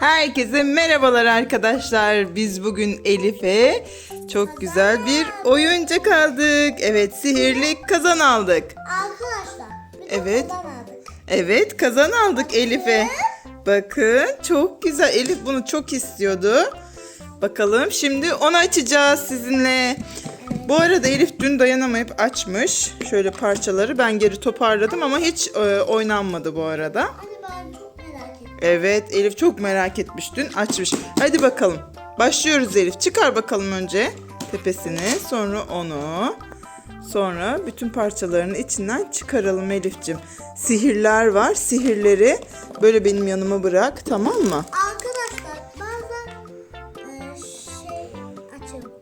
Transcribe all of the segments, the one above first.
Herkese merhabalar arkadaşlar. Biz bugün Elif'e çok güzel bir oyuncak aldık. Evet, sihirli kazan aldık. Arkadaşlar Evet. bundan aldık. Evet, kazan aldık Elif'e. Bakın, çok güzel. Elif bunu çok istiyordu. Bakalım şimdi onu açacağız sizinle. Bu arada Elif dün dayanamayıp açmış. Şöyle parçaları ben geri toparladım ama hiç e, oynanmadı bu arada. Evet Elif çok merak etmiş dün açmış. Hadi bakalım. Başlıyoruz Elif. Çıkar bakalım önce tepesini. Sonra onu. Sonra bütün parçalarını içinden çıkaralım Elif'cim. Sihirler var. Sihirleri böyle benim yanıma bırak tamam mı? Arkadaşlar bazen e, şey açalım.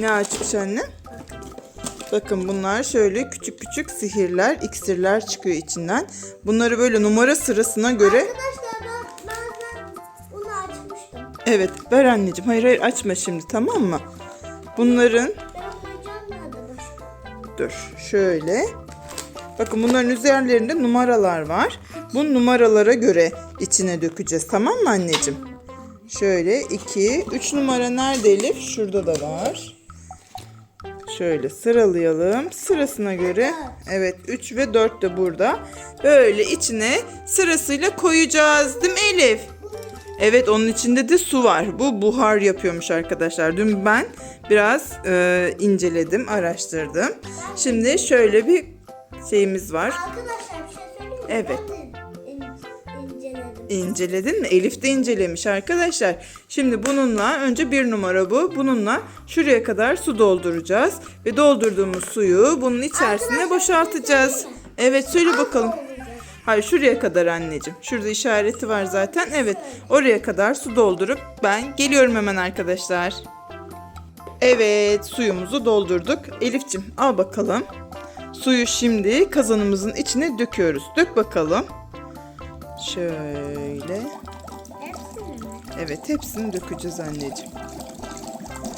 Ne açmış anne? Bakın bunlar şöyle küçük küçük sihirler, iksirler çıkıyor içinden. Bunları böyle numara sırasına göre... Arkadaşlar ben bazen bunu açmıştım. Evet ver anneciğim. Hayır hayır açma şimdi tamam mı? Bunların Ben? Dur şöyle. Bakın bunların üzerlerinde numaralar var. Bu numaralara göre içine dökeceğiz. Tamam mı anneciğim? Şöyle 2, 3 numara nerede Elif? Şurada da var. Şöyle sıralayalım. Sırasına göre. Evet 3 ve 4 de burada. Böyle içine sırasıyla koyacağız. Değil mi Elif? Evet onun içinde de su var. Bu buhar yapıyormuş arkadaşlar. Dün ben biraz e, inceledim, araştırdım. Şimdi şöyle bir şeyimiz var. Arkadaşlar bir şey söyleyeyim mi? Evet. Ben de. İnceledin mi? Elif de incelemiş arkadaşlar. Şimdi bununla önce bir numara bu. Bununla şuraya kadar su dolduracağız. Ve doldurduğumuz suyu bunun içerisine boşaltacağız. Evet söyle bakalım. Hayır şuraya kadar anneciğim. Şurada işareti var zaten. Evet oraya kadar su doldurup ben geliyorum hemen arkadaşlar. Evet suyumuzu doldurduk. Elif'cim al bakalım. Suyu şimdi kazanımızın içine döküyoruz. Dök bakalım. Şöyle. Hepsini mi? Evet hepsini dökeceğiz anneciğim.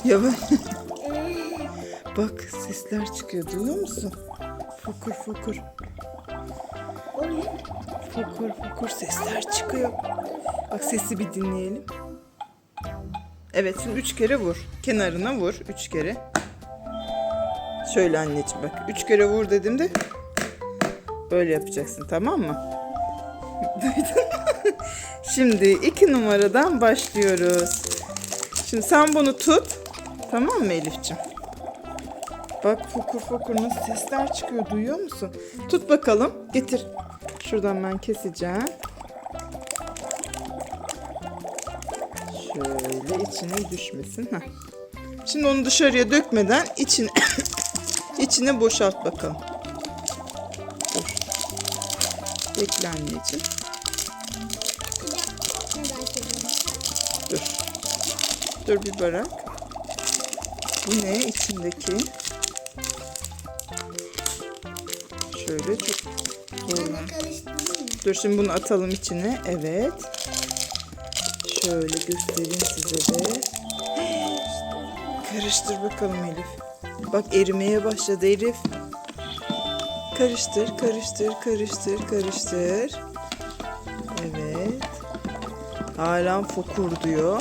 Yavaş. Ee, Bak sesler çıkıyor duyuyor musun? Fokur fokur. o ne? Fokur fokur sesler çıkıyor. Bak sesi bir dinleyelim. Evet şimdi üç kere vur. Kenarına vur üç kere. Şöyle anneciğim bak. Üç kere vur dediğimde böyle yapacaksın tamam mı? Şimdi iki numaradan başlıyoruz. Şimdi sen bunu tut. Tamam mı Elif'ciğim? Bak fokur fokur nasıl sesler çıkıyor duyuyor musun? Tut bakalım getir. Şuradan ben keseceğim. Şöyle içine düşmesin. Heh. Şimdi onu dışarıya dökmeden içine içine boşalt bakalım. Bekle. Dur. Dur bir bırak. Bu ne içindeki? Şöyle çok mı? Dur şimdi bunu atalım içine. Evet. Şöyle göstereyim size de. Karıştır bakalım Elif. Bak erimeye başladı Elif. Karıştır, karıştır, karıştır, karıştır. Evet. Hala fokur diyor.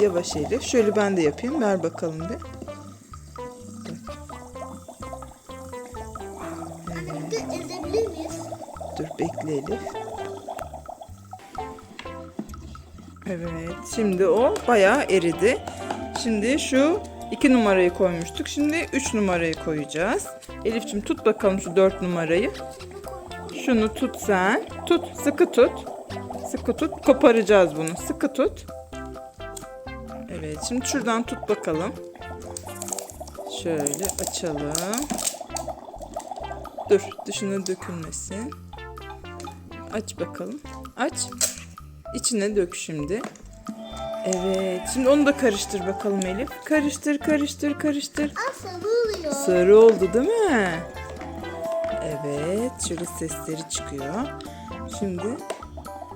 Yavaş Elif. Şöyle ben de yapayım. Ver bakalım bir. Dur bekle Elif. Evet. Şimdi o bayağı eridi. Şimdi şu iki numarayı koymuştuk. Şimdi üç numarayı koyacağız. Elif'ciğim tut bakalım şu dört numarayı. Şunu tut sen. Tut. Sıkı tut. Sıkı tut. Koparacağız bunu. Sıkı tut. Evet. Şimdi şuradan tut bakalım. Şöyle açalım. Dur. Dışına dökülmesin. Aç bakalım. Aç. İçine dök şimdi. Evet. Şimdi onu da karıştır bakalım Elif. Karıştır, karıştır, karıştır. Asla oluyor. Sarı oldu değil mi? Evet. Şöyle sesleri çıkıyor. Şimdi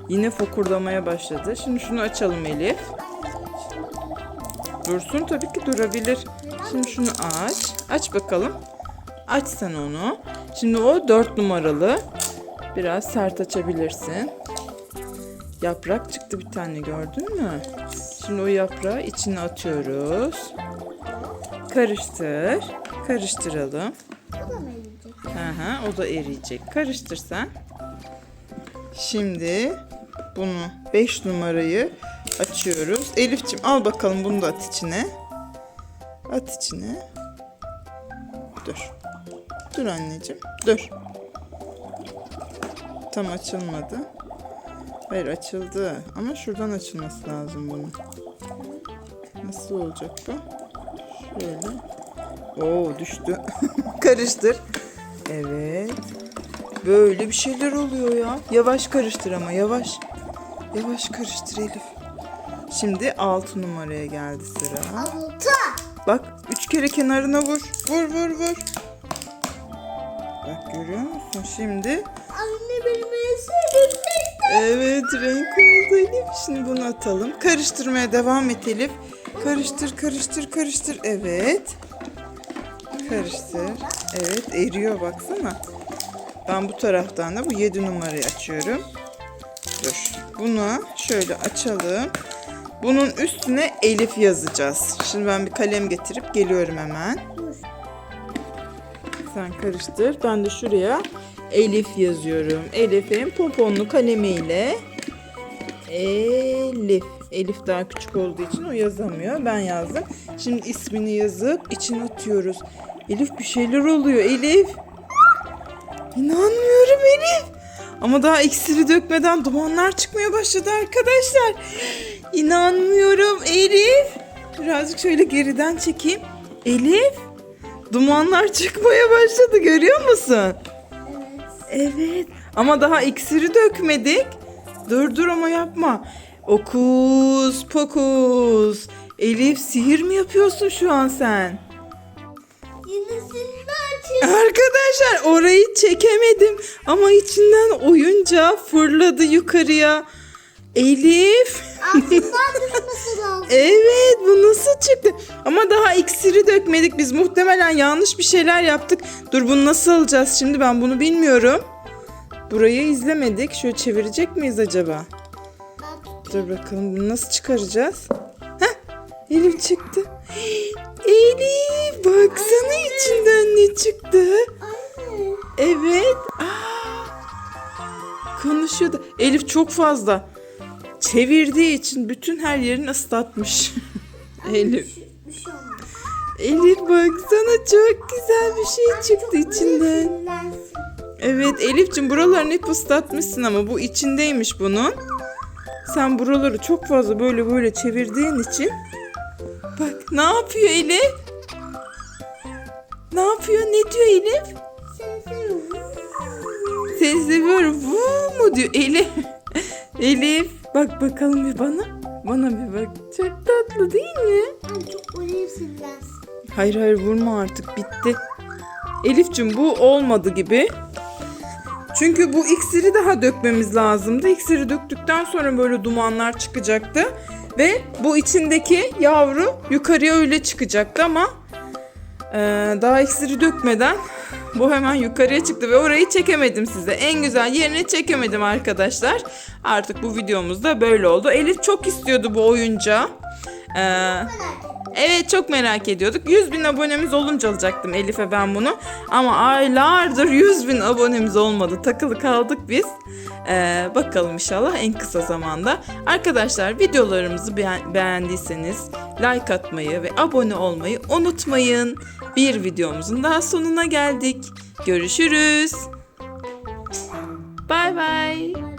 yine fokurdamaya başladı. Şimdi şunu açalım Elif. Dursun tabii ki durabilir. Şimdi şunu aç. Aç bakalım. Aç sen onu. Şimdi o dört numaralı. Biraz sert açabilirsin. Yaprak çıktı bir tane gördün mü? Şimdi o yaprağı içine atıyoruz. Karıştır. Karıştıralım. Bu da? Hı hı, o da eriyecek. Karıştır sen. Şimdi bunu 5 numarayı açıyoruz. Elifçim al bakalım bunu da at içine. At içine. Dur. Dur anneciğim. Dur. Tam açılmadı. Hayır açıldı. Ama şuradan açılması lazım bunun. Nasıl olacak bu? Şöyle. Oo düştü. Karıştır. Evet. Böyle bir şeyler oluyor ya. Yavaş karıştır ama yavaş. Yavaş karıştır Elif. Şimdi 6 numaraya geldi sıra. Altı. Bak üç kere kenarına vur. Vur vur vur. Bak görüyor musun? Şimdi evet renk oldu Elif. Şimdi bunu atalım. Karıştırmaya devam et Elif. Karıştır karıştır karıştır. Evet. Karıştır. Evet eriyor baksana. Ben bu taraftan da bu 7 numarayı açıyorum. Dur. Bunu şöyle açalım. Bunun üstüne Elif yazacağız. Şimdi ben bir kalem getirip geliyorum hemen. Sen karıştır. Ben de şuraya Elif yazıyorum. Elif'in poponlu kalemiyle Elif. Elif daha küçük olduğu için o yazamıyor. Ben yazdım. Şimdi ismini yazıp içine atıyoruz. Elif bir şeyler oluyor. Elif. İnanmıyorum Elif. Ama daha iksiri dökmeden dumanlar çıkmaya başladı arkadaşlar. İnanmıyorum Elif. Birazcık şöyle geriden çekeyim. Elif. Dumanlar çıkmaya başladı görüyor musun? Evet. Ama daha iksiri dökmedik. Dur dur ama yapma. Okus pokus. Elif sihir mi yapıyorsun şu an sen? Yenisini açayım. Arkadaşlar orayı çekemedim ama içinden oyunca fırladı yukarıya. Elif. Altından düşmesi lazım. Evet bu nasıl çıktı? Ama daha iksiri dökmedik biz muhtemelen yanlış bir şeyler yaptık. Dur bunu nasıl alacağız şimdi ben bunu bilmiyorum. Burayı izlemedik. Şöyle çevirecek miyiz acaba? Dur bakalım bunu nasıl çıkaracağız? Heh Elif çıktı. Elif baksana içinden ne çıktı. Anne. Evet. Aa, konuşuyordu. Elif çok fazla çevirdiği için bütün her yerini ıslatmış. Elif. Bir şey olmaz. Elif baksana çok güzel bir şey çıktı içinden. Evet Elif'cim buralarını hep ıslatmışsın ama bu içindeymiş bunun. Sen buraları çok fazla böyle böyle çevirdiğin için. Bak ne yapıyor Elif? Ne yapıyor? Ne diyor Elif? Seni seviyorum. Seni seviyorum. Vuu mu diyor Elif. Elif bak bakalım bir bana. Bana bir bak. Çok tatlı değil mi? Anne çok oraya sinirlensin. Hayır hayır vurma artık bitti. Elif'cim bu olmadı gibi. Çünkü bu iksiri daha dökmemiz lazımdı. İksiri döktükten sonra böyle dumanlar çıkacaktı. Ve bu içindeki yavru yukarıya öyle çıkacaktı ama eee, daha iksiri dökmeden bu hemen yukarıya çıktı ve orayı çekemedim size. En güzel yerini çekemedim arkadaşlar. Artık bu videomuzda böyle oldu. Elif çok istiyordu bu oyuncağı. Eee Evet çok merak ediyorduk. 100 bin abonemiz olunca alacaktım Elif'e ben bunu. Ama aylardır 100 bin abonemiz olmadı. Takılı kaldık biz. Ee, bakalım inşallah en kısa zamanda. Arkadaşlar videolarımızı beğen- beğendiyseniz like atmayı ve abone olmayı unutmayın. Bir videomuzun daha sonuna geldik. Görüşürüz. Bay bay.